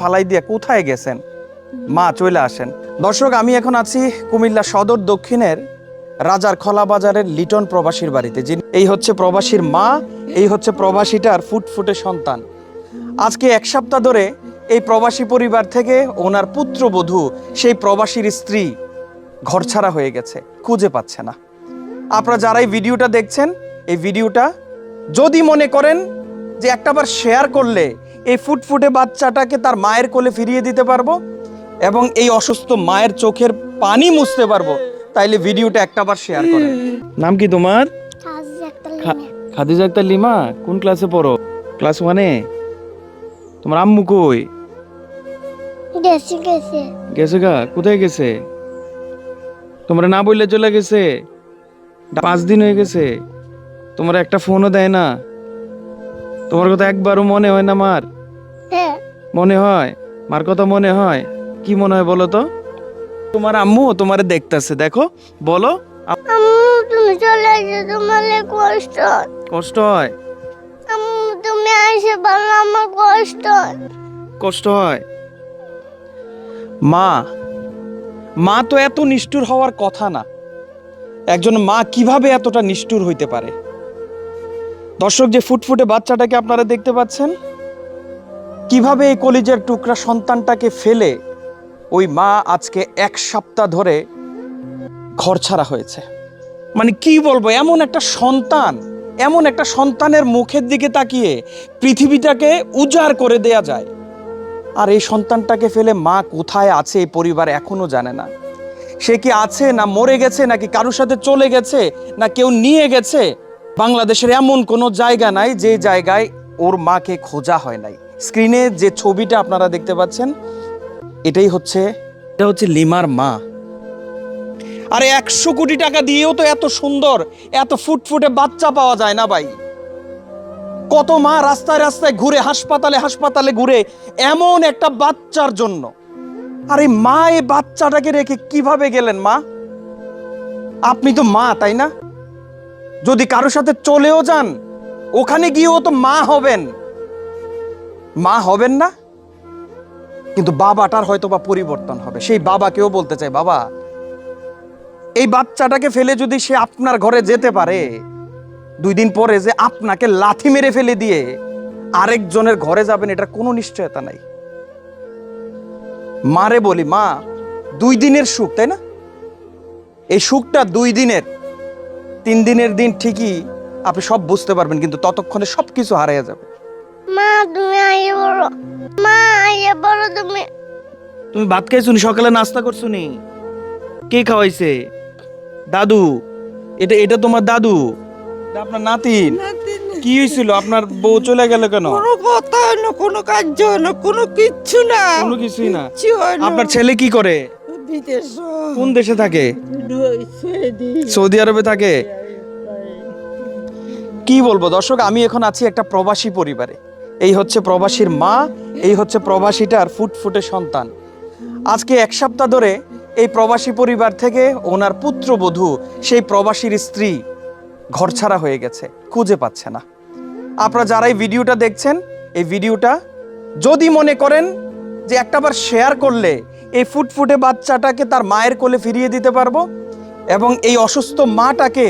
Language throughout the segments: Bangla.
ফালাই দিয়ে কোথায় গেছেন? মা, চলে আসেন। দর্শক, আমি এখন আছি কুমিল্লা সদর দক্ষিণের রাজার খলা বাজারের লিটন প্রবাসীর বাড়িতে, যিনি এই হচ্ছে প্রবাসীর মা, এই হচ্ছে প্রবাসীটার ফুটফুটে সন্তান। আজকে এক সপ্তাহ ধরে এই প্রবাসী পরিবার থেকে ওনার পুত্রবধূ সেই প্রবাসীর স্ত্রী ঘরছাড়া হয়ে গেছে খুঁজে পাচ্ছে না। আপনারা যারা এই ভিডিওটা দেখছেন এই ভিডিওটা যদি মনে করেন যে একটাবার শেয়ার করলে এই ফুটফুটে বাচ্চাটাকে তার মায়ের কোলে ফিরিয়ে দিতে পারব এবং এই অসুস্থ মায়ের চোখের পানি মুছতে পারব তাইলে ভিডিওটা একটাবার শেয়ার করেন। নাম কি তোমার? খাদিজা আক্তার লিমা। কোন ক্লাসে পড়ো? ক্লাস ওয়ানে তোমার আম্মু কই? গেছে গেছে। গেছে গা? কোথায় গেছে? তোমরা না বললে চলে গেছে? পাঁচ দিন হয়ে গেছে। তোমার একটা ফোনও দেয় না। তোমার কথা একবারও মনে হয় না মার। হ্যাঁ। মনে হয়? মার কথা মনে হয়? কি মনে হয় বলো তো? তোমার আম্মু তোমারে দেখতেছে দেখো। বলো। আম্মু তুমি চলে আসো তোমার কষ্ট। কষ্ট হয়? আম্মু তুমি আসে বলো আমার কষ্ট হয়। কষ্ট হয়? মা মা তো এত নিষ্ঠুর হওয়ার কথা না। একজন মা কীভাবে এতটা নিষ্ঠুর হইতে পারে? দর্শক, যে ফুটফুটে বাচ্চাটাকে আপনারা দেখতে পাচ্ছেন, কীভাবে এই কলিজের টুকরা সন্তানটাকে ফেলে ওই মা আজকে এক সপ্তাহ ধরে ঘর ছাড়া হয়েছে। মানে কি বলব, এমন একটা সন্তান, এমন একটা সন্তানের মুখের দিকে তাকিয়ে পৃথিবীটাকে উজাড় করে দেয়া যায়। আর এই সন্তানটাকে ফেলে মা কোথায় আছে এই পরিবার এখনও জানে না। সে কি আছে না মরে গেছে, নাকি কারোর সাথে চলে গেছে, না কেউ নিয়ে গেছে? বাংলাদেশের এমন কোনো জায়গা নাই যে জায়গায় ওর মাকে খোঁজা হয় নাই। স্ক্রিনে যে ছবিটা আপনারা দেখতে পাচ্ছেন, এটাই হচ্ছে, এটা হচ্ছে লিমার মা। আরে একশো কোটি টাকা দিয়েও তো এত সুন্দর, এত ফুটফুটে বাচ্চা পাওয়া যায় না ভাই। কত মা রাস্তায় রাস্তায় ঘুরে, হাসপাতালে হাসপাতালে ঘুরে এমন একটা বাচ্চার জন্য। আরে মা এই বাচ্চাটাকে রেখে কীভাবে গেলেন মা? আপনি তো মা, তাই না? যদি কারোর সাথে চলেও যান, ওখানে গিয়েও তো মা হবেন। মা হবেন না? কিন্তু বাবাটার হয়তো বা পরিবর্তন হবে। সেই বাবাকেও বলতে চাই, বাবা, এই বাচ্চাটাকে ফেলে যদি সে আপনার ঘরে যেতে পারে দুই দিন পরে যে আপনাকে লাথি মেরে ফেলে দিয়ে আরেকজনের ঘরে যাবেন এটা কোনো নিশ্চয়তা নাই। মারে বলি মা দুই দিনের সুখ তাই না? এই সুখটা দুই দিনের তিন দিনের দিন ঠিকই আপনি সব বুঝতে পারবেন কিন্তু ততক্ষণে সব কিছু হারিয়ে যাবে। মা তুমি আইয়ে বলো মা আইয়ে বলো তুমি। তুমি ভাত খাইছুনি? সকালে নাস্তা করছুনি? কে খাওয়াইছে? দাদু। এটা এটা তোমার দাদু? আপনার নাতিন? কি হয়েছিল আপনার বউ চলে গেল কেন? কোনো কথা না কোনো হয় না কোনো কিচ্ছু না। কোনো কিছুই না। আপনার ছেলে কি করে? কোন দেশে থাকে? সৌদি আরবে থাকে? কি বলব? দর্শক আমি এখন আছি একটা প্রবাসী পরিবারে। এই হচ্ছে প্রবাসীর মা এই হচ্ছে প্রবাসীটার ফুটফুটে সন্তান। আজকে এক সপ্তাহ ধরে এই প্রবাসী পরিবার থেকে ওনার পুত্রবধূ সেই প্রবাসীর স্ত্রী ঘরছাড়া হয়ে গেছে, খুঁজে পাচ্ছে না। আপনারা যারা এই ভিডিওটা দেখছেন, এই ভিডিওটা যদি মনে করেন যে একটাবার শেয়ার করলে এই ফুটফুটে বাচ্চাটাকে তার মায়ের কোলে ফিরিয়ে দিতে পারব এবং এই অসুস্থ মাটাকে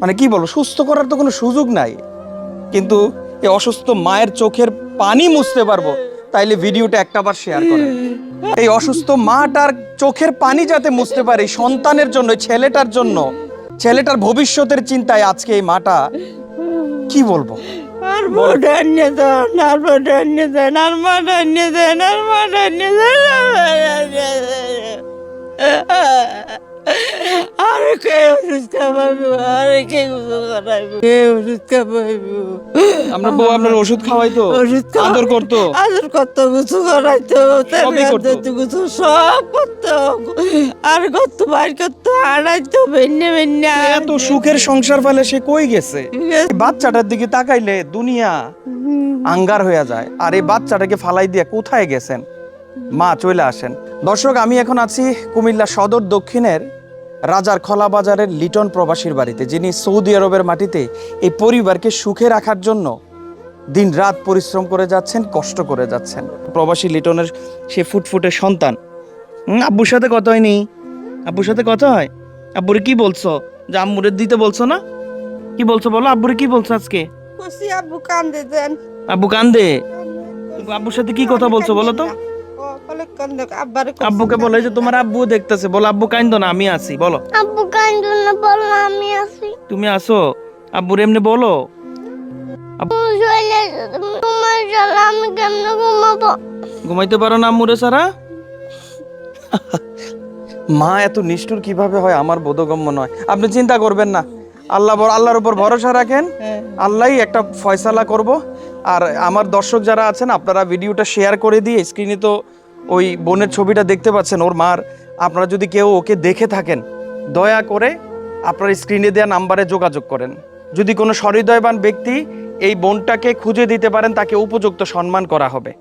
মানে কি বলব, সুস্থ করার তো কোনো সুযোগ নাই। কিন্তু এই অসুস্থ মায়ের চোখের পানি মুছতে পারব, তাইলে ভিডিওটা একটাবার শেয়ার করেন। এই অসুস্থ মাটার চোখের পানি যাতে মুছতে পারে সন্তানের জন্য ছেলেটার জন্য ছেলেটার ভবিষ্যতের চিন্তায় আজকে এই মাটা কি বলব? আর আর কে ওষুধ খাওয়াবো আর কে গোসল করাইবো কে ওষুধ খাওয়াইবো আমরা বউ আপনার ওষুধ খাওয়াই তো ওষুধ আদর করতো। আদর করাইতো করতো। সব করতো। আর কত বাইর করতো আড়াইতো এত সুখের সংসার ফেলে সে কই গেছে? বাচ্চাটার দিকে তাকাইলে দুনিয়া আঙ্গার হয়ে যায়। আর এই বাচ্চাটাকে ফালাই দিয়ে কোথায় গেছেন? মা চলে আসেন। দর্শক আমি এখন আছি কুমিল্লা সদর দক্ষিণের রাজার খলা বাজারের লিটন প্রবাসীর বাড়িতে যিনি সৌদি আরবের মাটিতে এই পরিবারকে সুখে রাখার জন্য দিন রাত পরিশ্রম করে যাচ্ছেন কষ্ট করে যাচ্ছেন। প্রবাসী লিটনের সে ফুটফুটে সন্তান। আব্বুর সাথে কথা হয়নি? আব্বুর সাথে কথা হয়? আব্বুরে কি বলছো? যে আম্মুরে দিতে বলছো না? কি বলছো বলো? আব্বুরে কি বলছো আজকে? আব্বু কান্দে দেন। আব্বু কান্দে। আব্বুর সাথে কি কথা বলছো বলো তো? আব্বুকে বলে যে তোমার আব্বু দেখতেছে বলো আব্বু কাইন্দ না আমি আছি বলো। আব্বু কান্দো না বল আমি আছি। তুমি আসো আব্বুর এমনি বলো। ঘুমাইতে পারো না আম্মুরে সারা? মা এত নিষ্ঠুর কীভাবে হয়? আমার বোধগম্য নয়। আপনি চিন্তা করবেন না। আল্লাহ আল্লাহর উপর ভরসা রাখেন। হ্যাঁ। আল্লাহই একটা ফয়সালা করব। আর আমার দর্শক যারা আছেন আপনারা ভিডিওটা শেয়ার করে দিয়ে স্ক্রিনে তো ওই বোনের ছবিটা দেখতে পাচ্ছেন ওর মার। আপনারা যদি কেউ ওকে দেখে থাকেন দয়া করে আপনার স্ক্রিনে দেওয়া নাম্বারে যোগাযোগ করেন। যদি কোনো সহৃদয়বান ব্যক্তি এই বোনটাকে খুঁজে দিতে পারেন তাকে উপযুক্ত সম্মান করা হবে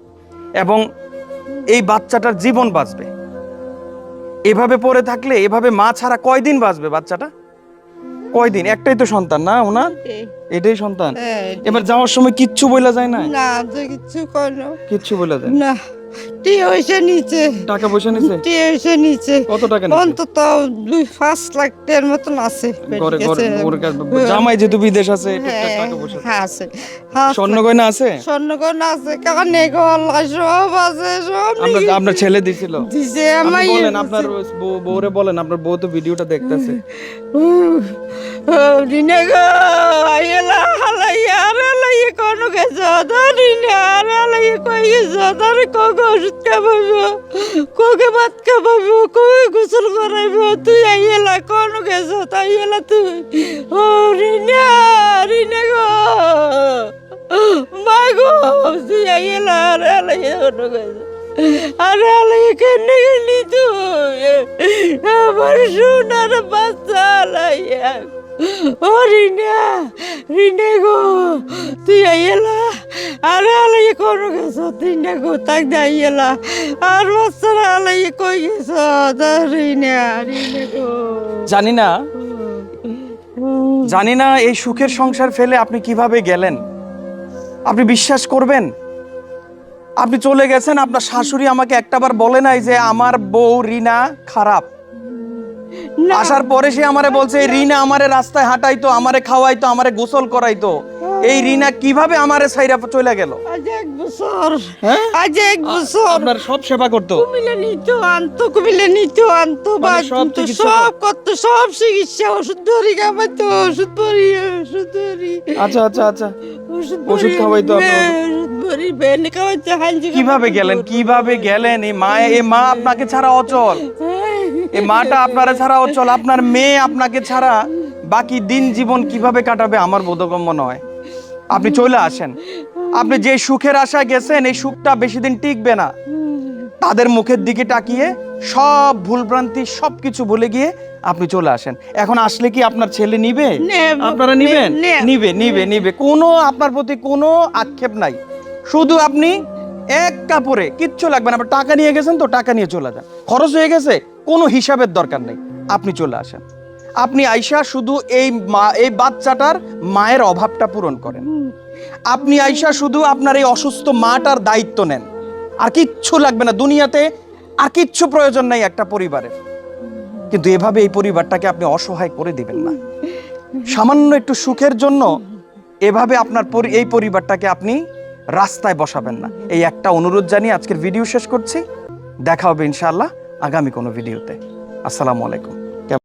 এবং এই বাচ্চাটার জীবন বাঁচবে। এভাবে পড়ে থাকলে এভাবে মা ছাড়া কয়দিন বাঁচবে বাচ্চাটা? কয়দিন? একটাই তো সন্তান না ওনার? এটাই সন্তান। হ্যাঁ, এবার যাওয়ার সময় কিচ্ছু বইলা যায় না? না তো কিচ্ছু বইলা যায় না। টি হয়েছে নিচে। টাকা পয়সা নিছে টি হয়েছে নিচে। কত টাকা নিছে অন্তত দুই পাঁচ লাখ টাকার মতন আছে। ঘরে ঘরে গেছে। ওর কাছে- জামাই যেহেতু বিদেশ আছে টাকা পয়সা আছে। স্বর্ণ গয়না আছে? স্বর্ণ গয়না আছে কারণ নেগো আল্লাহ সব আছে সব আপনার আপনার ছেলে দিছিল। দিছে আপনি বলেন আপনার বউ- বউরে বলেন আপনার বউ তো ভিডিওটা দেখতেছে। রিনে গো আইলা হালাইয়া আর হালাইয়া কোন গেছ আর হালাইয়া কই গেছ তার কগে ওষুধ খাবাইব কগে ভাত খাবাইব কগে গোসল করাইব তুই আইলা কোন গেছ? তাই এলা তুই ও রিনে রিনে গো। মা গো, তুই আইলা আর আলাইয়া কেন আরে কোন গেছ দাইলা আর আলাইয়া কই গেছ গো। জানি না। জানি না এই সুখের সংসার ফেলে আপনি কীভাবে গেলেন। আপনি বিশ্বাস করবেন? আপনি চলে গেছেন আপনার শাশুড়ি আমাকে একটাবার বলে নাই যে আমার বউ রিনা খারাপ। আসার পরে সে আমারে বলছে রিনা আমারে রাস্তায় হাঁটাইতো আমারে খাওয়াইতো আমারে গোসল করাইতো। এই রিনা কীভাবে আমারে সাইরা চলে গেল? আজ এক বছর। হ্যাঁ? আজ এক বছর। আপনার সব সেবা করতো। কুমিলে নিত আনতো কুমিলে নিত আনতো বা সব করতো। সব চিকিৎসা ওষুধ ধরি খাবাইতো ওষুধ ভরি ওষুধ ধরি। আচ্ছা আচ্ছা আচ্ছা। ওষুধ খাওয়াইতো আপনার? খাওয়াইতো। কীভাবে গেলেন? কীভাবে গেলেন? এই মা এই মা আপনাকে ছাড়া অচল। এই মাটা আপনারা ছাড়া অচল। আপনার মেয়ে আপনাকে ছাড়া বাকি দিন জীবন কীভাবে কাটাবে আমার বোধগম্য নয়। আপনি চলে আসেন। আপনি যে সুখের আশায় গেছেন এই সুখটা বেশি দিন টিকবে না। তাদের মুখের দিকে তাকিয়ে সব ভুলভ্রান্তি সব কিছু ভুলে গিয়ে আপনি চলে আসেন। এখন আসলে কি আপনার ছেলে নিবে? আপনারা নিবেন? নিবে নিবে নিবে। কোনো আপনার প্রতি কোনো আক্ষেপ নাই। শুধু আপনি এক কাপড়ে কিচ্ছু লাগবে না। টাকা নিয়ে গেছেন তো টাকা নিয়ে চলে যান। খরচ হয়ে গেছে কোনো হিসাবের দরকার নেই। আপনি চলে আসেন। আপনি আইসা শুধু এই মা এই বাচ্চাটার মায়ের অভাবটা পূরণ করেন। আপনি আইসা শুধু আপনার এই অসুস্থ মাটার দায়িত্ব নেন। আর কিচ্ছু লাগবে না দুনিয়াতে আর কিচ্ছু প্রয়োজন নাই একটা পরিবারের। কিন্তু এভাবে এই পরিবারটাকে আপনি অসহায় করে দিবেন না। সামান্য একটু সুখের জন্য এভাবে আপনার এই পরিবারটাকে আপনি রাস্তায় বসাবেন না। এই একটা অনুরোধ জানিয়ে আজকের ভিডিও শেষ করছি। দেখা হবে ইনশাআল্লাহ আগামী কোনো ভিডিওতে। আসসালামু আলাইকুম।